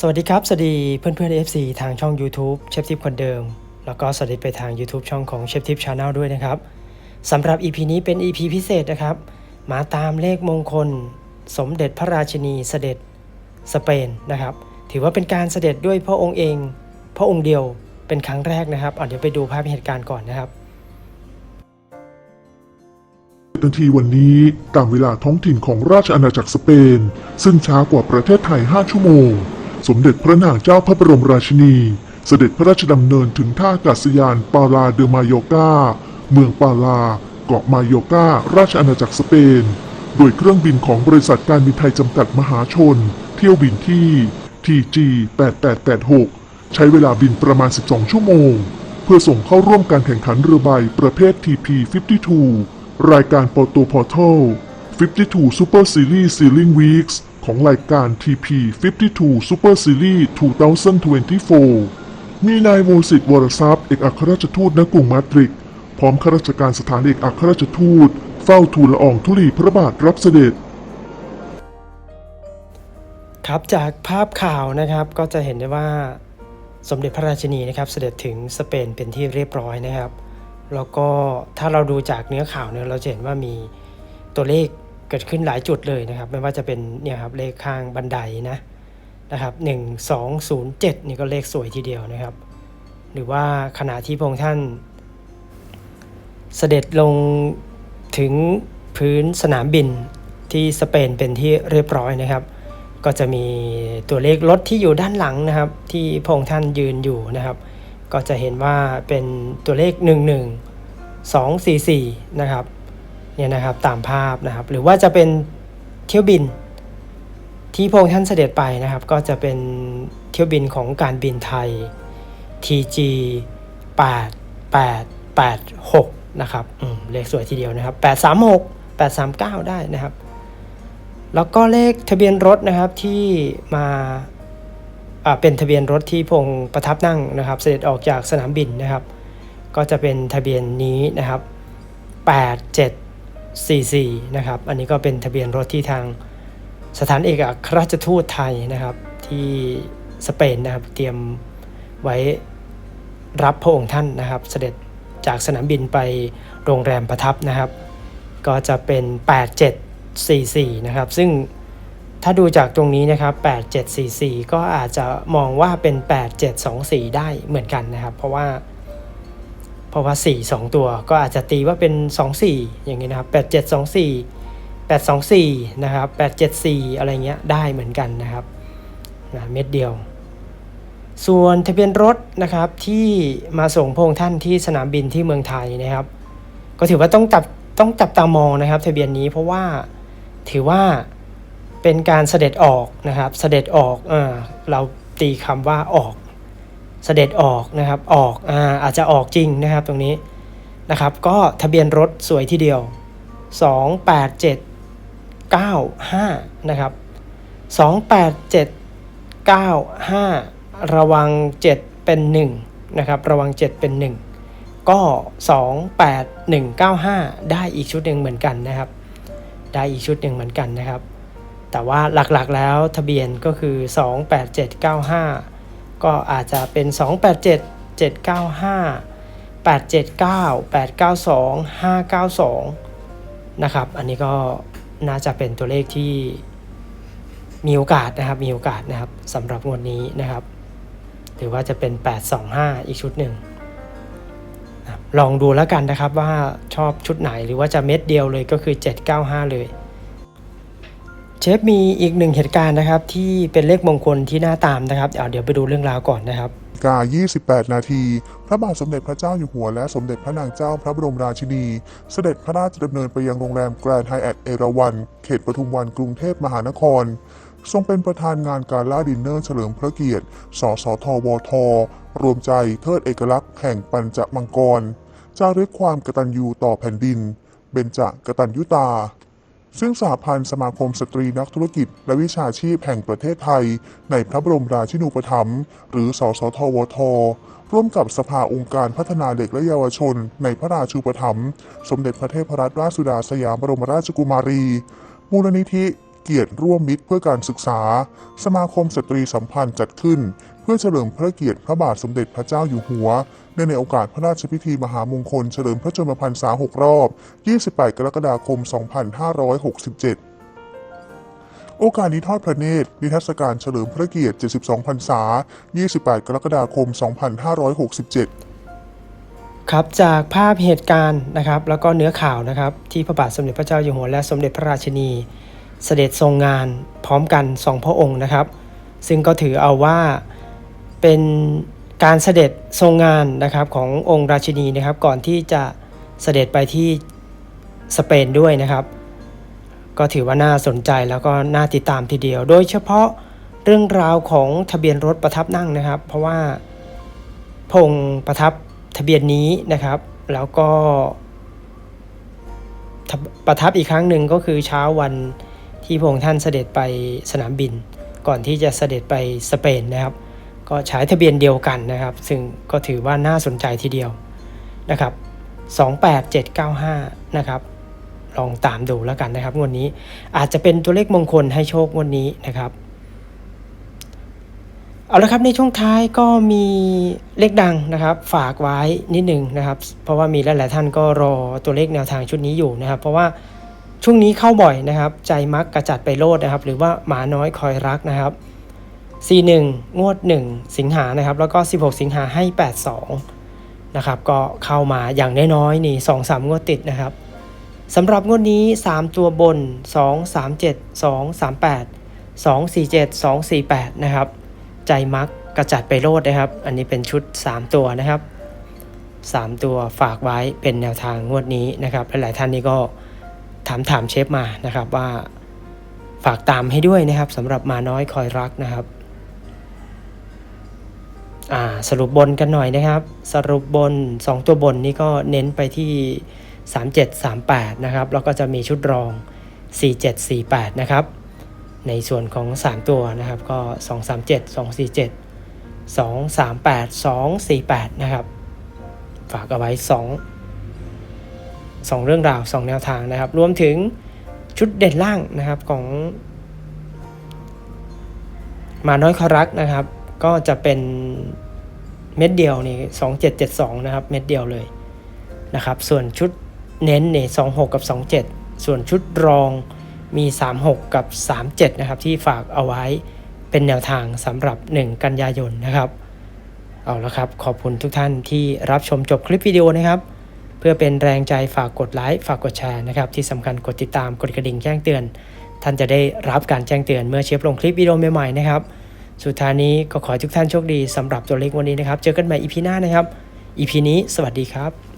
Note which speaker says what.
Speaker 1: สวัสดีครับ สวัสดีเพื่อนเพื่อน FC ทางช่อง YouTube เชฟทิปคนเดิม แล้วก็สวัสดีไปทาง YouTube ช่องของเชฟทิปชาแนลด้วยนะครับสำหรับ EP นี้เป็น EP พิเศษนะครับ มาตามเลขมงคล สมเด็จพระราชินีเสด็จสเปนนะครับ ถือว่าเป็นการเสด็จด้วยพระองค์เอง พระองค์เดียวเป็นครั้งแรกนะครับเอาเดี๋ยวไปดูภาพเหตุการณ์ก่อนนะครับ
Speaker 2: นาทีวันนี้ตามเวลาท้องถิ่นของราชอาณาจักรสเปน ซึ่งช้ากว่าประเทศไทย 5 ชั่วโมง สมเด็จพระนางเจ้าพระบรมราชินี เสด็จพระราชดำเนินถึงท่าอากาศยานปาลาเดอมาโยกาเมืองปาลา เกาะมาโยการาชอาณาจักรสเปน โดยเครื่องบินของบริษัทการบินไทยจำกัดมหาชน เที่ยวบินที่ TG 8886 ใช้เวลาบินประมาณ 12 ชั่วโมง เพื่อส่งเข้าร่วมการแข่งขันเรือใบประเภท TP 52รายการ Porto Portal 52 Super Series Sailing Weeks ของรายการ TP 52 Super Series 2024 มีนายวงศิษฐ์วรทรัพย์เอกอัครราชทูตณกรุงมาดริดพร้อมข้าราชการสถานเอกอัครราชทูต เฝ้าทูลละอองธุลีพระบาทรับเสด็จ
Speaker 1: ครับจากภาพข่าวนะครับก็จะเห็นได้ว่าสมเด็จพระราชินีนะครับ เสด็จถึงสเปนเป็นที่เรียบร้อยนะครับ แล้วก็ถ้าเราดูจากเนื้อข่าวเนี่ยเราจะเห็นว่ามีตัวเลข เกิดขึ้นหลายจุดเลยนะครับ ไม่ว่าจะเป็นเนี่ยครับเลขข้างบันไดนะนะครับ1 2 0 7นี่ก็เลขสวยทีเดียวนะครับ หรือว่าขณะที่พระองค์ท่าน เสด็จลงถึงพื้นสนามบินที่สเปนเป็นที่เรียบร้อยนะครับ ก็จะมีตัวเลขรถที่อยู่ด้านหลังนะครับ ที่พระองค์ท่านยืนอยู่นะครับ ก็จะเห็นว่าเป็นตัวเลข 1 1 2 4 4 นะครับ เนี่ยนะครับตามภาพนะครับ หรือว่าจะเป็นเที่ยวบินที่พระองค์ท่านเสด็จไปนะครับ ก็จะเป็นเที่ยวบินของการบินไทย TG 8 8 8 6นะครับเลขสวยทีเดียวนะครับ 836 839 ได้นะครับ แล้วก็เลขทะเบียนรถนะครับที่มาเป็นทะเบียนรถที่พงค์ประทับนั่งนะครับ เสด็จออกจากสนามบินนะครับ ก็จะเป็นทะเบียนนี้นะครับ 44นะครับ อันนี้ก็เป็นทะเบียนรถที่ทางสถานเอกอัครราชทูตไทยนะครับ ที่สเปนนะครับ เตรียมไว้รับพระองค์ท่านนะครับ เสด็จจากสนามบินไปโรงแรมประทับนะครับ ก็จะเป็น 8744 นะครับ ซึ่งถ้าดูจากตรงนี้นะครับ 8744 ก็อาจจะมองว่าเป็น 8724 ได้เหมือนกันนะครับ เพราะว่า เพราะว่า 4 2 ตัวก็อาจจะตีว่าเป็น 24 อย่างนี้นะครับ 8724 824 นะครับ 874 อะไรเงี้ยได้เหมือนกันนะครับนะเม็ดเดียว ส่วนทะเบียนรถนะครับที่มาส่งพงท่านที่สนามบินที่เมืองไทยนะครับ ก็ถือว่าต้องจับต้องจับตามองนะครับ ทะเบียนนี้เพราะว่าถือว่าเป็นการเสด็จออกนะครับ เสด็จออกเออเราตีคำว่าออก เสด็จออกนะครับออกอ่าอาจจะออกจริงนะครับตรงนี้นะครับก็ทะเบียนรถสวยทีเดียว 28795 นะครับ 28795 ระวัง 7 เป็น 1 นะครับ ระวัง 7 เป็น 1 ก็ 28195 ได้อีกชุดหนึ่งเหมือนกันนะครับ ได้อีกชุดหนึ่งเหมือนกันนะครับ แต่ว่าหลักๆแล้วทะเบียนก็คือ 28795 ก็อาจจะเป็น 287 795 879 892 592 นะครับ อันนี้ก็น่าจะเป็นตัวเลขที่มีโอกาสนะครับ มีโอกาสนะครับสำหรับงวดนี้นะครับ หรือว่าจะเป็น 825 อีกชุดหนึ่งลองดูแล้วกันนะครับว่าชอบชุดไหนหรือว่าจะเม็ดเดียวเลยก็คือ 795 เลย เชฟมีอีกหนึ่งเหตุการณ์นะครับ ที่เป็นเลขมงคลที่น่าตามนะครับเอาเดี๋ยวไปดูเรื่องราวก่อนนะครับ
Speaker 2: กา28 นาที พระบาทสมเด็จพระเจ้าอยู่หัวและสมเด็จพระนางเจ้าพระบรมราชินี เสด็จพระราชดำเนินไปยังโรงแรมแกรนด์ไฮแอทเอราวันเขตปทุมวันกรุงเทพมหานคร ทรงเป็นประธานงานการล่าดินเนอร์เฉลิมพระเกียรติ สสทวท รวมใจเทิดเอกลักษณ์แห่งปัญจมังกร จารึกความกตัญญูต่อแผ่นดิน เบญจกตัญยุตา ซึ่งสหพันธ์สมาคมสตรีนักธุรกิจ และวิชาชีพแห่งประเทศไทย ในพระบรมราชินูปถัมภ์หรือ สสทวท ร่วมกับสภาองค์การพัฒนาเด็กและเยาวชน ในพระราชูปถัมภ์สมเด็จพระเทพรัตนราชสุดาสยามบรมราชกุมารี มูลนิธิ เกียรติร่วมมิตรเพื่อการศึกษา สมาคมสตรีสัมพันธ์จัดขึ้น เพื่อเฉลิมพระเกียรติพระบาทสมเด็จพระเจ้าอยู่หัวเนื่องในโอกาสพระราชพิธีมหามงคลเฉลิมพระชนมพรรษา 6 รอบ 28 กรกฎาคม 2567โอกาสนี้ทอดพระเนตรนิทรรศการเฉลิมพระเกียรติ 72 พรรษา 28 กรกฎาคม 2567
Speaker 1: ครับจากภาพเหตุการณ์นะครับ แล้วก็เนื้อข่าวนะครับ ที่พระบาทสมเด็จพระเจ้าอยู่หัวและสมเด็จพระราชินี เสด็จทรงงานพร้อมกันสองพระองค์นะครับ ซึ่งก็ถือเอาว่าเป็นการเสด็จทรงงานนะครับขององค์ราชินีนะครับ ก่อนที่จะเสด็จไปที่สเปนด้วยนะครับ ก็ถือว่าน่าสนใจแล้วก็น่าติดตามทีเดียว โดยเฉพาะเรื่องราวของทะเบียนรถประทับนั่งนะครับ เพราะว่าพงค์ประทับทะเบียนนี้นะครับ แล้วก็ประทับอีกครั้งหนึ่งก็คือเช้าวัน ที่พระองค์ท่านเสด็จไปสนามบิน ก่อนที่จะเสด็จไปสเปนนะครับ ก็ใช้ทะเบียนเดียวกันนะครับ ซึ่งก็ถือว่าน่าสนใจทีเดียวนะครับ 28795 นะครับ ลองตามดูแล้วกันนะครับงวดนนี้อาจจะเป็นตัวเลขมงคลให้โชคงวดนี้นะครับเอาละครับในช่วงท้ายก็มีเลขดังนะครับ ฝากไว้นิดหนึ่งนะครับ เพราะว่ามีหลาย ๆ ท่านก็รอตัวเลขแนวทางชุดนี้อยู่นะครับ เพราะว่า ช่วงนี้เข้าบ่อยนะครับ ใจมักกระจัดไปโลดนะครับ หรือว่าหมาน้อยคอยรักนะครับ41งวด 1 สิงหานะครับ แล้วก็ 16 สิงหาให้ 82 นะครับ ก็เข้ามาอย่างน้อยๆนี่ 2 3 งวดติดนะครับสำหรับงวดนี้ 3 ตัวบน 2 3 7 2 3 8 2 4 7 2 4 8 นะครับ ใจมักกระจัดไปโลดนะครับ อันนี้เป็นชุด 3 ตัวนะครับ 3 ตัวฝากไว้เป็นแนวทางงวดนี้นะครับหลายๆท่านนี่ก็ ถามถามเชฟมานะครับว่าฝากตามให้ด้วยนะครับสำหรับมาน้อยคอยรักนะครับสรุปบนกันหน่อยนะครับ สรุปบน 2 ตัวบนนี่ก็เน้นไปที่ 3738 นะครับ แล้วก็จะมีชุดรอง 4748 นะครับ ในส่วนของ 3 ตัวนะครับก็ 237 247 238 248 นะครับ ฝากเอาไว้ 2 2 เรื่องราว 2 แนวทางนะครับ รวมถึงชุดเด่นล่างนะครับของมาน้อยคอรักนะครับ ก็จะเป็นเม็ดเดียวนี่2772นะครับ เม็ดเดียวเลยนะครับ ส่วนชุดเน้นเนี่ย26กับ27ส่วนชุดรองมี36กับ37นะครับ ที่ฝากเอาไว้เป็นแนวทางสำหรับ1กันยายนนะครับ เอาละครับ ขอบคุณทุกท่านที่รับชมจบคลิปวิดีโอนะครับ เพื่อเป็นแรงใจฝากกดไลค์ฝากกดแชร์นะครับที่สำคัญกดติดตามกดกระดิ่งแจ้งเตือน ท่านจะได้รับการแจ้งเตือนเมื่อเชฟลงคลิปวิดีโอใหม่ๆนะครับสุดท้ายนี้ก็ขอทุกท่านโชคดีสำหรับตัวเลขวันนี้นะครับ เจอกันใหม่อีพีหน้านะครับอีพีนี้สวัสดีครับ